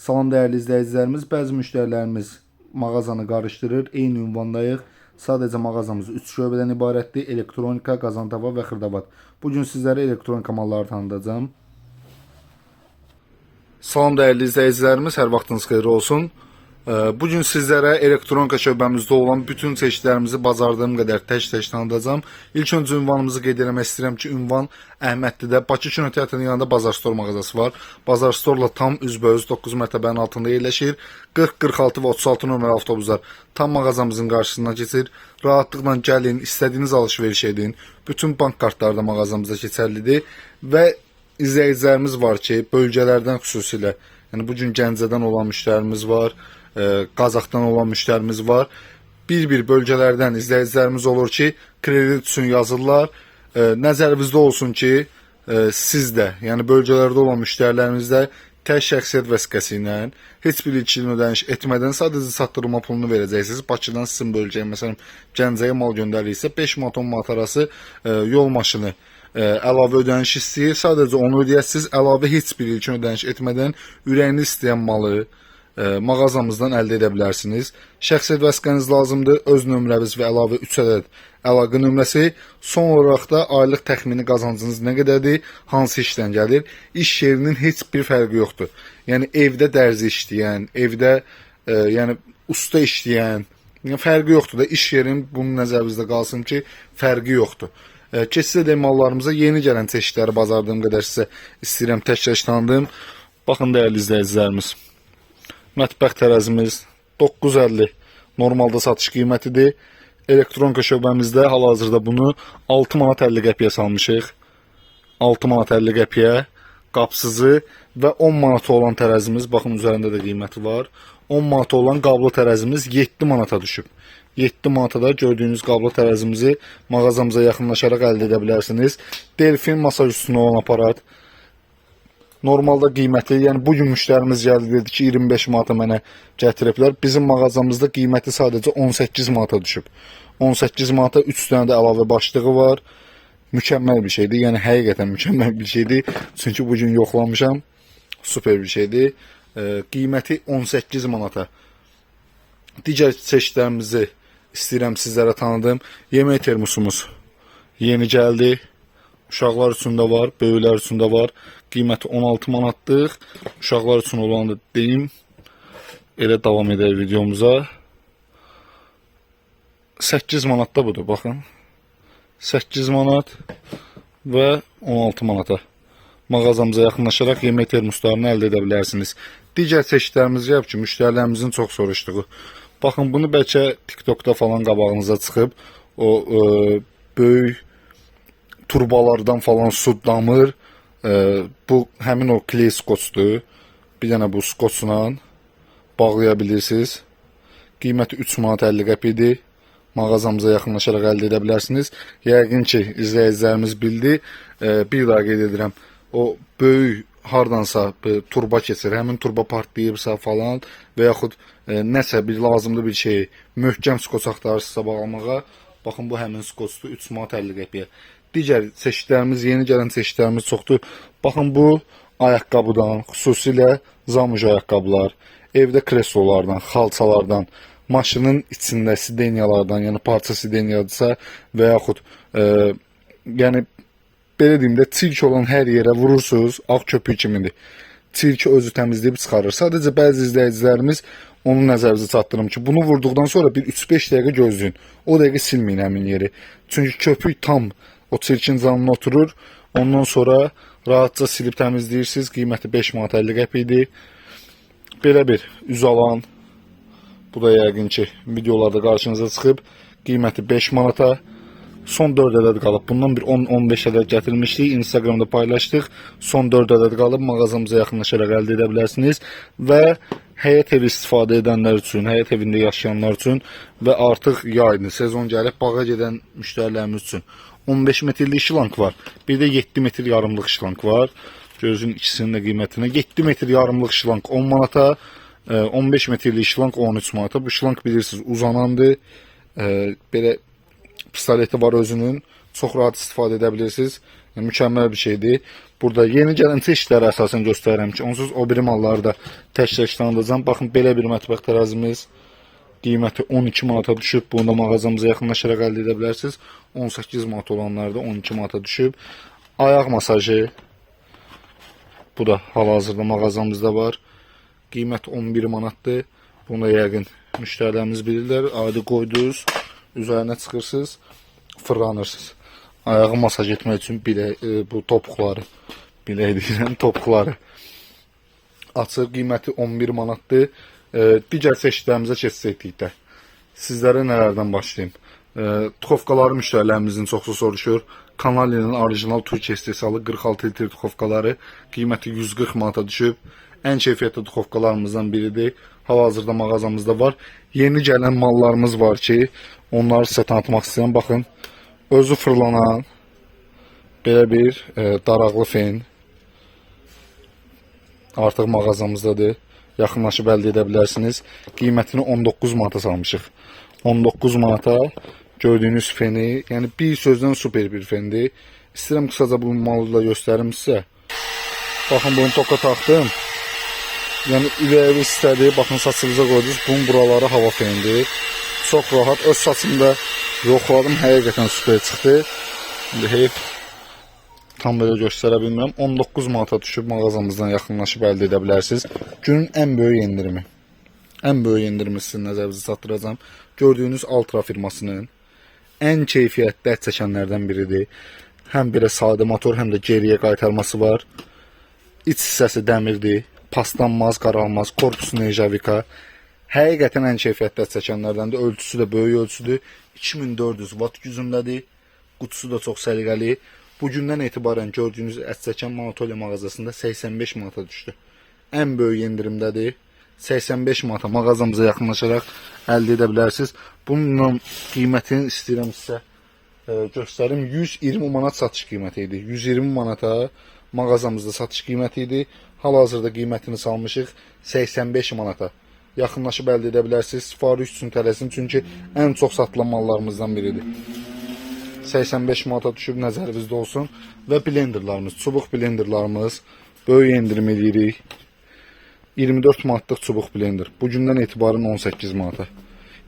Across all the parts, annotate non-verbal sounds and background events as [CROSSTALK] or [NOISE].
Salam değerli izleyicilerimiz, bəzi müştərilərimiz mağazanı qarışdırır. Eyni ünvandayıq. Sadəcə mağazamız 3 şöbədən ibarətdir. Elektronika, qazantava və xırdavat. Bu gün sizlərə elektronika malları tanıdacağım. Salam değerli izleyicilerimiz, hər vaxtınız xeyir olsun. Ee, Bu gün sizlərə elektronika şöbəmizdə olan bütün çeşidlərimizi bacardığım qədər tək-tək tanıdacağam. İlk öncə ünvanımızı qeyd etmək istəyirəm ki, ünvan Əhmədlidə Bakı Kino Teatrının yanında Bazar Store mağazası var. Bazar Store-la tam üzbəüz 9 mərtəbənin altında yerləşir. 40, 46 və 36 nömrəli avtobuslar tam mağazamızın qarşısından keçir. Rahatlıqla gəlin, istədiyiniz alış-veriş edin. Bütün bank kartları da mağazamızda keçərlidir və izləyicilərimiz var ki, bölgələrdən xüsusilə, yəni bu Gəncədən olan müştərimiz var, Qazaxdan olan müştərimiz var. Bir-bir bölgələrdən izləyicilərimiz olur ki, kredit üçün yazırlar. Nəzərinizdə olsun ki, e, siz də, yəni bölgələrdə olan müştərilərimiz də tək şəxsiyyət vəsiqəsi ilə heç bir ilkin ödəniş etmədən sadəcə çatdırma pulunu verəcəksiniz. Bakıdan sizin bölgəyə, məsələn, Gəncəyə mal göndərilirsə 5 manat 10 manat arası e, yol maşını e, əlavə ödəniş istəyir. Sadəcə onu ödəyəsiniz. Əlavə heç bir ilkin ödəniş etmədən ürəyiniz istəyən malı mağazamızdan əldə edə bilərsiniz. Şəxsiyyət vəsiqəniz lazımdır. Öz nömrəniz və əlavə 3 ədəd əlaqə nömrəsi. Son olaraq da aylıq təxmini qazancınız nə qədərdir? Hansı işdən gəlir? İş yerinin heç bir fərqi yoxdur. Yəni evdə dərzi işləyən, evdə e, yəni usta işləyən, yəni fərqi yoxdur da iş yerin bunun nəzərinizdə qalsın ki, fərqi yoxdur. E, Keçsə də mallarımıza yeni gələn çeşidləri bazardığım qədər sizə istəyirəm tək-tək tanıdım. Baxın dəyərli izləyicilərimiz. Mətbəx tərəzimiz 950 normalda satış qiymətidir. Elektronika şöbəmizdə hal-hazırda bunu 6 manat 50 qəpiyə salmışıq. 6 manat 50 qəpiyə qapsızı və 10 manata olan tərəzimiz, baxın üzərində də qiyməti var. 10 manata olan qablı tərəzimiz 7 manata düşüb. 7 manata da gördüyünüz qablı tərəzimizi mağazamıza yaxınlaşaraq əldə edə bilərsiniz. Delfin masaj üstünə olan aparat normalda qiyməti, yəni bu gün müştərimiz gəldi dedi ki, 25 manata mənə gətiriblər. Bizim mağazamızda qiyməti sadəcə 18 manata düşüb. 18 manata 3 dənə də əlavə başlığı var. Mükəmməl bir şeydir. Yəni həqiqətən mükəmməl bir şeydir. Çünki bu gün yoxlamışam. Super bir şeydir. E, qiyməti 18 manata. Digər çeşidlərimizi istəyirəm sizlərə tanıdım. Yemək termosumuz yeni gəldi. Uşaqlar üçün də var, böyüklər üçün də var. Qiyməti 16 manatlıq. Uşaqlar üçün olanı deyim. Elə davam edək videomuza. 8 manatda budur, baxın. 8 manat və 16 manata. Mağazamıza yaxınlaşaraq yemək termoslarını əldə edə bilərsiniz. Digər çeşidlərimiz gəlib ki, müştərilərimizin çox soruşduğu. Baxın, bunu bəlkə TikTokda falan qabağınıza çıxıb o e, böyük turbalardan falan su damır. E, bu həmin o kley skoçdur. Bir dənə bu skoçla bağlaya bilirsiniz. Qiyməti 3 manat 50 qəpidir. Mağazamıza yaxınlaşaraq əldə edə bilərsiniz. Yəqin ki, izləyicilərimiz bildi. E, bir daha qeyd edirəm. O böyük hardansa bir turba keçir, həmin turba partlayıbsa falan və yaxud e, nəsə bir lazımlı bir şey, möhkəm skoç axtarırsınızsa bağlamağa, baxın bu həmin skoçdur 3 manat 50 qəpiyə. Digər çeşidlərimiz, yeni gələn çeşidlərimiz çoxdur. Baxın bu ayaqqabıdan, xüsusilə zamuj ayaqqabılar, evdə kreslolardan, xalçalardan, maşının içində sidenyalardan, yəni parça sidenyadırsa və yaxud e, yəni belə deyim də çirk olan hər yerə vurursunuz, ağ köpük kimidir. Çirki özü təmizləyib çıxarır. Sadəcə bəzi izləyicilərimiz onu nəzərinizə çatdırım ki, bunu vurduqdan sonra bir 3-5 dəqiqə gözləyin. O dəqiqə silməyin həmin yeri. Çünki köpük tam o çirkin canına oturur. Ondan sonra rahatca silib təmizləyirsiniz. Qiyməti 5 manat 50 qəpikdir. Belə bir üz alan bu da yəqin ki, videolarda qarşınıza çıxıb. Qiyməti 5 manata. Son 4 ədəd qalıb. Bundan bir 10-15 ədəd gətirmişdik. Instagramda paylaşdıq. Son 4 ədəd qalıb. Mağazamıza yaxınlaşaraq əldə edə bilərsiniz. Və həyət evi istifadə edənlər üçün, həyət evində yaşayanlar üçün və artıq yaydır, sezon gəlib bağa gedən müştərilərimiz üçün 15 metrlik şlank var. Bir də 7 metr yarımlıq şlank var. Gözün ikisinin də qiymətinə 7 metr yarımlıq şlank 10 manata, e, 15 metrlik şlank 13 manata. Bu şlank bilirsiniz uzanandır. E, Belə pistoleti var özünün. Çox rahat istifadə edə bilirsiniz. Yəni, mükəmməl bir şeydir. Burada yeni gələn çeşidləri əsasən göstərirəm ki, onsuz o biri malları da tək-tək tanıdacağam. Baxın belə bir mətbəx tərəzimiz qiyməti 12 manata düşüb. Bunu da mağazamıza yaxınlaşaraq əldə edə bilərsiniz. 18 manat olanlar da 12 manata düşüb. Ayaq masajı bu da hal-hazırda mağazamızda var. Qiymət 11 manatdır. Bunu da yəqin müştərilərimiz bilirlər. Adi qoydunuz, üzərinə çıxırsınız, fırlanırsınız. Ayağı masaj etmək üçün bilə, e, bu topuqları, bilək [LAUGHS] deyirəm, topuqları açır. Qiyməti 11 manatdır. Digər çeşidlərimizə keçsək də. Sizlərə nələrdən başlayım? E, tuxovkaları müştərilərimizin çoxu soruşur. Kanalinin orijinal Türkiyə istehsalı 46 litr tuxovkaları qiyməti 140 manata düşüb. Ən keyfiyyətli tuxovkalarımızdan biridir. Hal-hazırda mağazamızda var. Yeni gələn mallarımız var ki, onları sizə tanıtmaq istəyirəm. Baxın, özü fırlanan belə bir e, daraqlı fen artıq mağazamızdadır. Yaxınlaşıb əldə edə bilərsiniz. Qiymətini 19 manata salmışıq. 19 manata gördüyünüz feni, yəni bir sözdən super bir fendir. İstəyirəm qısaca bu malı göstərim sizə. Baxın bunu toka taxdım. Yəni ürəyi istədi. Baxın saçınıza qoydunuz. Bunun buraları hava fenidir. Çox rahat. Öz saçımda yoxladım. Həqiqətən super çıxdı. İndi heyf tam belə göstərə bilmirəm. 19 manata düşüb mağazamızdan yaxınlaşıb əldə edə bilərsiniz. Günün ən böyük endirimi. Ən böyük endirimi sizin nəzərinizə çatdıracağam. Gördüyünüz Ultra firmasının ən keyfiyyətli ət çəkənlərdən biridir. Həm belə sadə motor, həm də geriyə qaytarması var. İç hissəsi dəmirdir. Paslanmaz, qaralmaz, korpusu nejavika. Həqiqətən ən keyfiyyətli ət çəkənlərdəndir. Ölçüsü də böyük ölçüdür. 2400 watt gücündədir. Qutusu da çox səliqəli. Bu gündən etibarən gördüyünüz ət çəkən Manatolya mağazasında 85 manata düşdü. Ən böyük endirimdədir. 85 manata mağazamıza yaxınlaşaraq əldə edə bilərsiniz. Bununla qiymətini istəyirəm sizə e, göstərim. 120 manat satış qiyməti idi. 120 manata mağazamızda satış qiyməti idi. Hal-hazırda qiymətini salmışıq 85 manata. Yaxınlaşıb əldə edə bilərsiniz. Sifariş üçün tələsin çünki ən çox satılan mallarımızdan biridir. 85 manata düşüb nəzərinizdə olsun və blenderlarımız, çubuq blenderlarımız böyük endirim edirik. 24 manatlıq çubuq blender. Bu gündən etibarən 18 manata.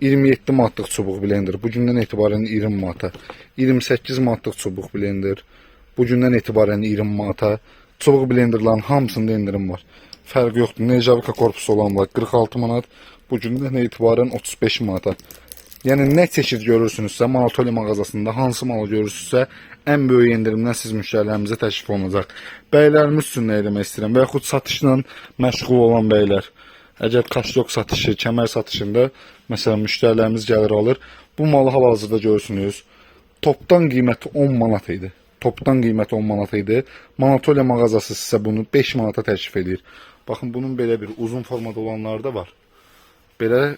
27 manatlıq çubuq blender. Bu gündən etibarən 20 manata. 28 manatlıq çubuq blender. Bu gündən etibarən 20 manata. Çubuq blenderların hamısında endirim var. Fərqi yoxdur. Nejavika korpusu olan var 46 manat. Bu gündən etibarən 35 manata. Yəni nə çeşid görürsünüzsə, Manatoli mağazasında hansı malı görürsünüzsə, ən böyük endirimdən siz müştərilərimizə təklif olunacaq. Bəylərimiz üçün nə demək istəyirəm və yaxud satışla məşğul olan bəylər. Əgər kaşyok satışı, kəmər satışında məsələn müştərilərimiz gəlir alır, bu malı hal-hazırda görürsünüz. Topdan qiyməti 10 manat idi. Topdan qiyməti 10 manat idi. Manatoliya mağazası sizə bunu 5 manata təklif edir. Baxın bunun belə bir uzun formada olanları da var. Belə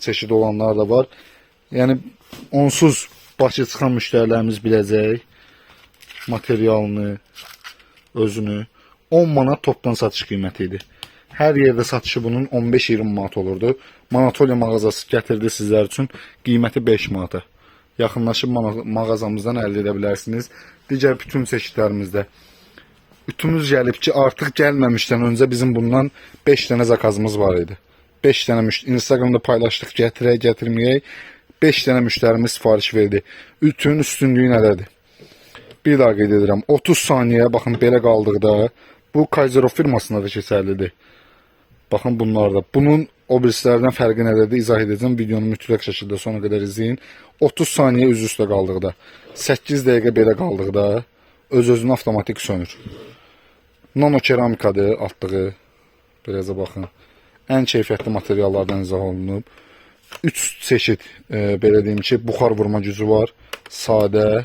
çeşid olanlar da var. Yəni onsuz başa çıxan müştərilərimiz biləcək materialını, özünü 10 manat topdan satış qiyməti idi. Hər yerdə satışı bunun 15-20 manat olurdu. Manatoliya mağazası gətirdi sizlər üçün qiyməti 5 manata. Yaxınlaşıb mağazamızdan əldə edə bilərsiniz. Digər bütün çeşidlərimizdə ütümüz gəlib ki, artıq gəlməmişdən öncə bizim bundan 5 dənə zakazımız var idi. 5 dənə müştəri Instagramda paylaşdıq, gətirək, gətirməyək. 5 dənə müştərimiz sifariş verdi. Ütünün üstünlüyü nədədir? Bir daha qeyd edirəm. 30 saniyə baxın belə qaldıqda bu Kaiserov firmasında da keçərlidir. Baxın bunlarda. Bunun o birislərdən fərqi nədədir? İzah edəcəm. Videonu mütləq şəkildə sona qədər izləyin. 30 saniyə üz üstə qaldıqda, 8 dəqiqə belə qaldıqda öz-özünə avtomatik sönür. Nano keramikadır altlığı. Beləcə baxın. Ən keyfiyyətli materiallardan izah olunub. 3 çeşid e, belə deyim ki, buxar vurma gücü var. Sadə,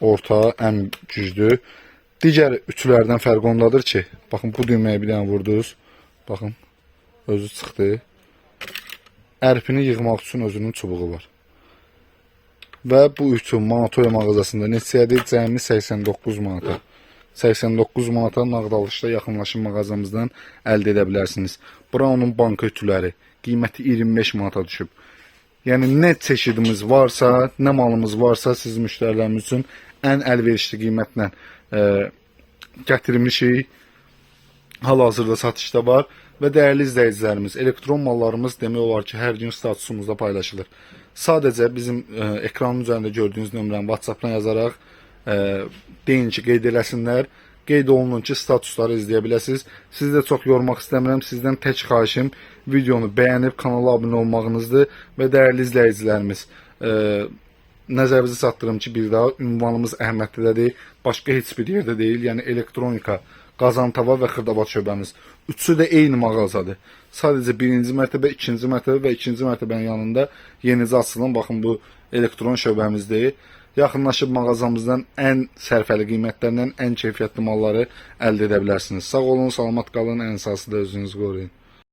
orta, ən güclü. Digər ütülərdən fərqi ondadır ki, baxın bu düyməyə bir dənə vurdunuz. Baxın, özü çıxdı. Ərpini yığmaq üçün özünün çubuğu var. Və bu ütü Manatoya mağazasında neçəyədir? Cəmi 89 manata. 89 manata nağdalışda yaxınlaşın mağazamızdan əldə edə bilərsiniz. Brown'un banka ütüləri qiyməti 25 manata düşüb. Yəni nə çeşidimiz varsa, nə malımız varsa siz müştərilərimiz üçün ən əlverişli qiymətlə e, gətirmişik. Hal-hazırda satışda var və dəyərli izləyicilərimiz, elektron mallarımız demək olar ki, hər gün statusumuzda paylaşılır. Sadəcə bizim e, ekranın üzərində gördüyünüz nömrəni WhatsApp-dan yazaraq deyin ki, qeyd eləsinlər. Qeyd olunun ki, statusları izləyə biləsiniz. Sizi də çox yormaq istəmirəm. Sizdən tək xahişim videonu bəyənib kanala abunə olmağınızdır və dəyərli izləyicilərimiz, e, nəzərinizə çatdırım ki, bir daha ünvanımız Əhmədlidə başqa heç bir yerdə deyil. Yəni elektronika, Qazantava və Xırdabat şöbəmiz. Üçü də eyni mağazadır. Sadəcə birinci mərtəbə, ikinci mərtəbə və ikinci mərtəbənin yanında yenicə açılan baxın bu elektron şöbəmizdir. Yaxınlaşıb mağazamızdan ən sərfəli qiymətlərlə ən keyfiyyətli malları əldə edə bilərsiniz. Sağ olun, salamat qalın, ən əsası da özünüzü qoruyun.